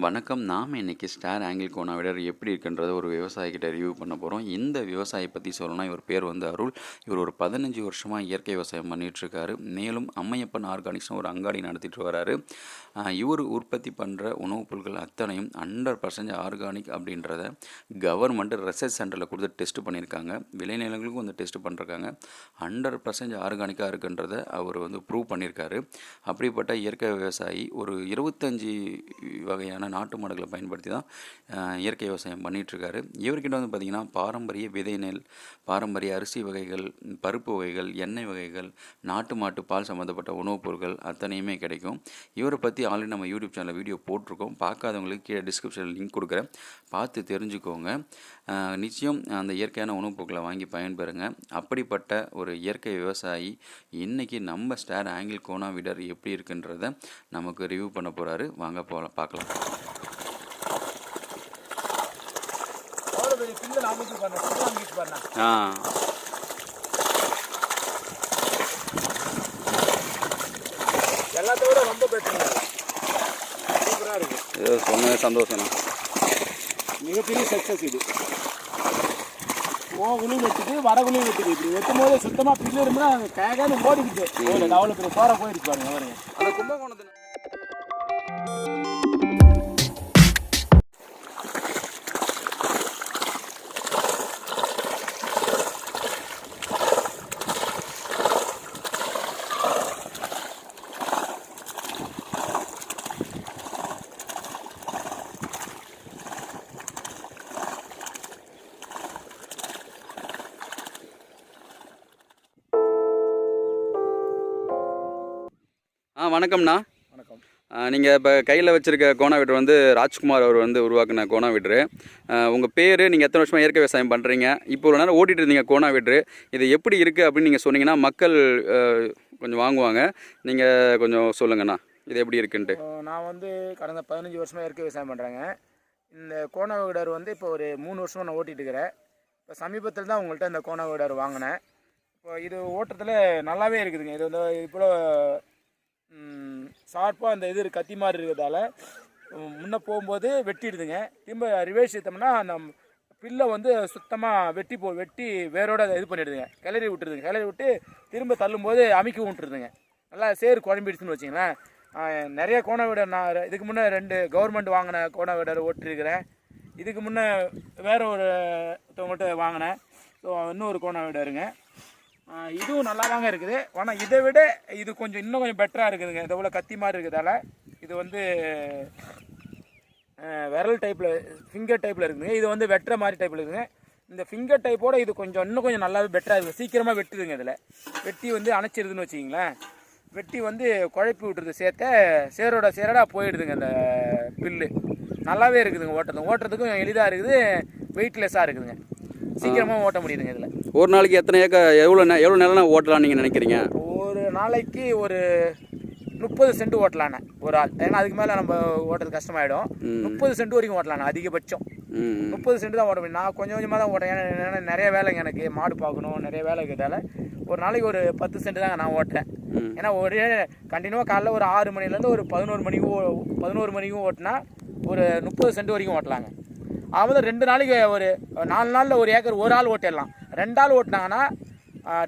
வணக்கம். நாம் இன்றைக்கி ஸ்டார் ஆங்கிள் கோனாவிடர் எப்படி இருக்குன்றத ஒரு விவசாயிகிட்ட ரிவ்யூ பண்ண போகிறோம் இந்த விவசாயி பற்றி சொல்லணும்னா இவர் பேர் வந்து அருள். இவர் ஒரு பதினஞ்சு வருஷமாக இயற்கை விவசாயம் பண்ணிகிட்ருக்காரு மேலும் அம்மையப்பன் ஆர்கானிக்ஸ்னு ஒரு அங்காடி நடத்திட்டு வராரு. இவர் உற்பத்தி பண்ணுற உணவுப் பொருட்கள் அத்தனையும் ஹண்ட்ரட் பர்சன்ட் ஆர்கானிக் அப்படின்றத கவர்மெண்ட் ரிசர்ச் சென்டரில் கொடுத்து டெஸ்ட் பண்ணியிருக்காங்க. விளைநிலங்களுக்கும் வந்து டெஸ்ட் பண்ணிருக்காங்க. ஹண்ட்ரட் பர்சன்ட் ஆர்கானிக்காக இருக்குன்றத அவர் வந்து ப்ரூவ் பண்ணியிருக்காரு. அப்படிப்பட்ட இயற்கை விவசாயி ஒரு இருபத்தஞ்சி வகையான நாட்டு மாடுகளை பயன்படுத்தி தான் இயற்கை விவசாயம் பண்ணிகிட்ருக்காரு இவர்கிட்ட வந்து பார்த்திங்கன்னா பாரம்பரிய விதை நெல் பாரம்பரிய அரிசி வகைகள் பருப்பு வகைகள் எண்ணெய் வகைகள் நாட்டு மாட்டு பால் சம்மந்தப்பட்ட உணவுப் பொருட்கள் அத்தனையுமே கிடைக்கும். இவரை பற்றி ஆல்ரெடி நம்ம யூடியூப் சேனலில் வீடியோ போட்டிருக்கோம். பார்க்காதவங்களுக்கு கீழே டிஸ்கிரிப்ஷனில் லிங்க் கொடுக்குறேன். பார்த்து தெரிஞ்சுக்கோங்க. நிச்சயம் அந்த இயற்கையான உணவுப் பொருட்களை வாங்கி பயன்பெறுங்க. அப்படிப்பட்ட ஒரு இயற்கை விவசாயி இன்றைக்கி நம்ம ஸ்டார் ஆங்கிள் கோனா விடர் எப்படி இருக்குன்றத நமக்கு ரிவ்யூ பண்ண போகிறாரு வாங்க போகலாம் பார்க்கலாம். ஆ. எல்லாத்த விட ரொம்ப பெட்டருங்க சூப்பராக இருக்கு. சொன்னதே சந்தோஷம் மிகப்பெரிய சக்ஸஸ் இது. போகுலையும் வெட்டுது வரகுலையும் வெட்டுது இப்படி வெட்டும் போது சுத்தமாக பில்லு இருந்தால் கேகான்னு ஓடிக்கிட்டு அவ்வளோ பெரிய சோற போயிடுச்சு பாருங்க பாருங்க அந்த கும்பகோணத்தில் வணக்கம்ண்ணா வணக்கம். நீங்கள் இப்போ கையில் வச்சுருக்க கோணாவீட்டர் வந்து ராஜ்குமார் அவர் வந்து உருவாக்குன கோணாவீட்டரு உங்கள் பேர் நீங்கள் எத்தனை வருஷமாக இயற்கை விவசாயம் பண்ணுறீங்க இப்போ ஒரு நேரம் ஓட்டிகிட்டு இருந்தீங்க கோணாவீட்டரு இது எப்படி இருக்குது அப்படின்னு நீங்கள் சொன்னீங்கன்னா மக்கள் கொஞ்சம் வாங்குவாங்க. நீங்கள் கொஞ்சம் சொல்லுங்கண்ணா. இது எப்படி இருக்குன்ட்டு. நான் வந்து கடந்த பதினஞ்சு வருஷமாக இயற்கை விவசாயம் பண்ணுறேங்க இந்த கோண வீடர் வந்து இப்போ ஒரு மூணு வருஷமாக நான் ஓட்டிகிட்டு இருக்கிறேன். இப்போ சமீபத்தில் தான் உங்கள்கிட்ட இந்த கோண வீடர் வாங்கினேன். இப்போ இது ஓட்டுறதுல நல்லாவே இருக்குதுங்க. இது வந்து இப்போ ஷார்ப்பாக அந்த இது கத்தி மாதிரி இருக்கிறதால முன்னே போகும்போது வெட்டிடுதுங்க. திரும்ப ரிவேர்ஸ் எடுத்தோம்னா அந்த பில்லை வந்து சுத்தமாக வெட்டி போ வெட்டி வேரோட அதை இது பண்ணிடுதுங்க. கிளறி விட்டுருதுங்க. கிளறி விட்டு திரும்ப தள்ளும்போது அமைக்கவும் விட்டுருதுங்க நல்லா சேறு குழம்பிடுச்சுன்னு வச்சிங்களேன். நிறைய கோண வீடர் நான் இதுக்கு முன்னே ரெண்டு கவர்மெண்ட் வாங்கின கோண வீடர் ஓட்டிருக்கிறேன். இதுக்கு முன்னே வேற ஒரு ஒருத்தவங்கள்ட்ட வாங்கினேன். ஸோ இன்னொரு கோண வீடருங்க. இதுவும் நல்லா தாங்க இருக்குது. ஆனால் இதை விட இது கொஞ்சம் இன்னும் கொஞ்சம் பெட்டராக இருக்குதுங்க. இதை விட கத்தி மாதிரி இருக்கிறதால இது வந்து விரல் டைப்பில் ஃபிங்கர் டைப்பில் இருக்குதுங்க. இது வந்து வெட்டுற மாதிரி டைப்பில் இருக்குதுங்க. இந்த ஃபிங்கர் டைப்போட இது கொஞ்சம் இன்னும் கொஞ்சம் நல்லாவே பெட்டராக இருக்குது சீக்கிரமாக வெட்டுதுங்க இதில். வெட்டி வந்து அணைச்சிருதுன்னு வச்சிங்களேன் வெட்டி வந்து குழப்பி விட்டுருது சேர்த்த சேரோட சேரோட போயிடுதுங்க இந்த பில்லு. நல்லாவே இருக்குதுங்க ஓட்டுறது. ஓட்டுறதுக்கும் எளிதாக இருக்குது வெயிட்லெஸ்ஸாக இருக்குதுங்க. சீக்கிரமாக ஓட்ட முடியுதுங்க இதில். ஒரு நாளைக்கு எத்தனை ஏக்கர் எவ்வளோ எவ்வளோ நேரம் ஓட்டலாம்னு நீங்கள் நினைக்கிறீங்க? ஒரு நாளைக்கு ஒரு முப்பது சென்ட் ஓட்டலாண்ணே ஒரு ஆள். ஏன்னா அதுக்கு மேலே நம்ம ஓட்டுறது கஷ்டமாயிடும். முப்பது சென்ட் வரைக்கும் ஓட்டலாண்ணே அதிகபட்சம். முப்பது சென்ட் தான் ஓட்ட முடியும். நான் கொஞ்சம் கொஞ்சமாக தான் ஓட்டேன் ஏன்னா நிறைய வேலைங்க எனக்கு. மாடு பார்க்கணும் நிறைய வேலை இருக்கிறதால. ஒரு நாளைக்கு ஒரு பத்து சென்ட் தாங்க நான் ஓட்டுறேன். ஏன்னா ஒரே கண்டினியூவாக காலைல ஒரு ஆறு மணிலேருந்து ஒரு பதினோரு மணிக்கும் பதினோரு மணிக்கும் ஓட்டினா ஒரு முப்பது சென்ட் வரைக்கும் ஓட்டலாங்க. அதாவது ரெண்டு நாளைக்கு ஒரு நாலு நாளில் ஒரு ஏக்கர் ஒரு ஆள் ஓட்டிடலாம். ரெண்டு ஆள் ஓட்டினாங்கன்னா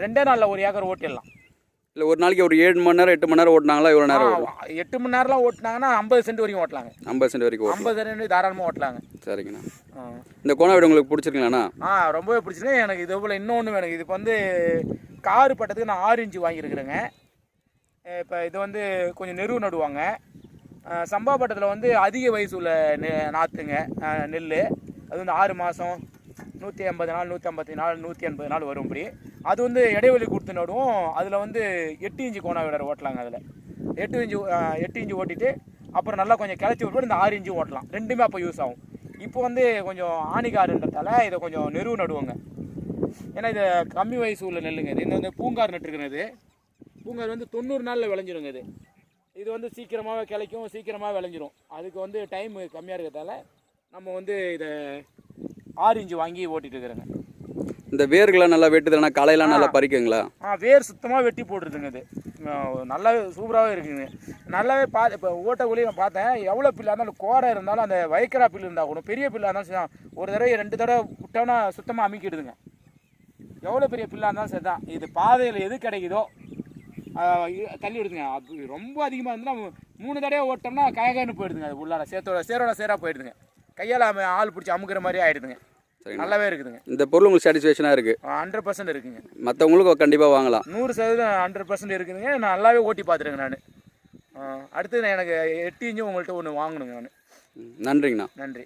ரெண்டே நாளில் ஒரு ஏக்கர் ஓட்டிடலாம். இல்லை ஒரு நாளைக்கு ஒரு ஏழு மணி நேரம் எட்டு மணி நேரம் ஓட்டினாங்களா எவ்வளோ நேரம் எட்டு மணி நேரம்லாம் ஓட்டினாங்கன்னா ஐம்பது சென்ட் வரைக்கும் ஓட்டலாங்க. ஐம்பது சென்ட் வரைக்கும் ஐம்பது சென்ட் தாராளமாக ஓட்டலாங்க. சரிங்கண்ணா. இந்த கோணாவீடு உங்களுக்கு பிடிச்சிருக்கீங்களாண்ணா? ஆ ரொம்பவே பிடிச்சிருக்கு. எனக்கு இது போல் இன்னொன்று வேணும் இதுக்கு வந்து காரு பட்டத்துக்கு நான் ஆறு இன்ச்சு வாங்கியிருக்கிறேங்க. இப்போ இது வந்து கொஞ்சம் நெருவு நடுவாங்க. சம்பா பட்டத்தில் வந்து அதிக வயசு உள்ள நெ நாற்றுங்க நெல் அது வந்து ஆறு மாதம் நூற்றி ஐம்பது நாள் நூற்றி ஐம்பத்தி நாள் நூற்றி எண்பது நாள் வரும் இப்படி. அது வந்து இடைவெளி கொடுத்து நடுவோம். அதில் வந்து எட்டு இன்ச்சு கோணா விடர் ஓட்டலாங்க அதில். எட்டு இன்ச்சு எட்டு இன்ச்சு ஓட்டிட்டு அப்புறம் நல்லா கொஞ்சம் கிளச்சி விட்டு இந்த ஆறு இன்ச்சு ஓட்டலாம். ரெண்டுமே அப்போ யூஸ் ஆகும். இப்போ வந்து கொஞ்சம் ஆணிக்காருன்றதால இதை கொஞ்சம் நெருவு நடுவோங்க. ஏன்னா இது கம்மி வயசு உள்ள நெல்லுங்க இது. இந்த வந்து பூங்கார் நட்டுருக்கிறது. பூங்கார் வந்து தொண்ணூறு நாளில் விளைஞ்சிருங்க இது. இது வந்து சீக்கிரமாக கிளைக்கும் சீக்கிரமாக விளைஞ்சிரும். அதுக்கு வந்து டைம் கம்மியாக இருக்கிறதால நம்ம வந்து இதை ஆறு இன்ச்சு வாங்கி ஓட்டிட்டு இருக்கிறேங்க. இந்த வேர்கள்லாம் நல்லா வெட்டுதுன்னா களையெல்லாம் நல்லா பறிக்குங்களா? ஆ வேர் சுத்தமாக வெட்டி போட்டுருதுங்க இது. நல்லாவே சூப்பராகவே இருக்குங்க. நல்லாவே பா இப்போ ஓட்டக்குள்ளேயே நான் பார்த்தேன். எவ்வளோ பில்லாக இருந்தாலும் கோரை இருந்தாலும் அந்த வைக்கரா பில்லு இருந்தால் கூட பெரிய பில்லாக இருந்தாலும் சரி, ஒரு தடவை ரெண்டு தடவை விட்டோன்னா சுத்தமாக அமுக்கிடுதுங்க. எவ்வளோ பெரிய பில்லாக இருந்தாலும் சரி தான் இது பாதையில் எது கிடைக்குதோ தள்ளி விடுதுங்க. அது ரொம்ப அதிகமாக இருந்தால் மூணு தடவை ஓட்டோம்னா கயகன்னு போயிடுதுங்க அது உள்ளார. சேத்தோட சேரோட சேராக போயிடுதுங்க. கையால் ஆள் பிடிச்சி அமுக்குற மாதிரி ஆயிடுதுங்க. நல்லாவே இருக்குதுங்க. இந்த பொருள் உங்களுக்கு சாட்டிஸ்ஃபேக்ஷனாக இருக்குது ஹண்ட்ரட் பர்சன்ட் இருக்குங்க. மற்றவங்களுக்கும் கண்டிப்பாக வாங்கலாம். நூறு சதவீதம் ஹண்ட்ரட் பர்சன்ட் இருக்குதுங்க. நான் நல்லாவே ஓட்டி பார்த்துருங்க நான். அடுத்து நான் எனக்கு எட்டு இன்ச்சும் உங்கள்கிட்ட ஒன்று வாங்கணுங்க நான். நன்றிங்கண்ணா. நன்றி.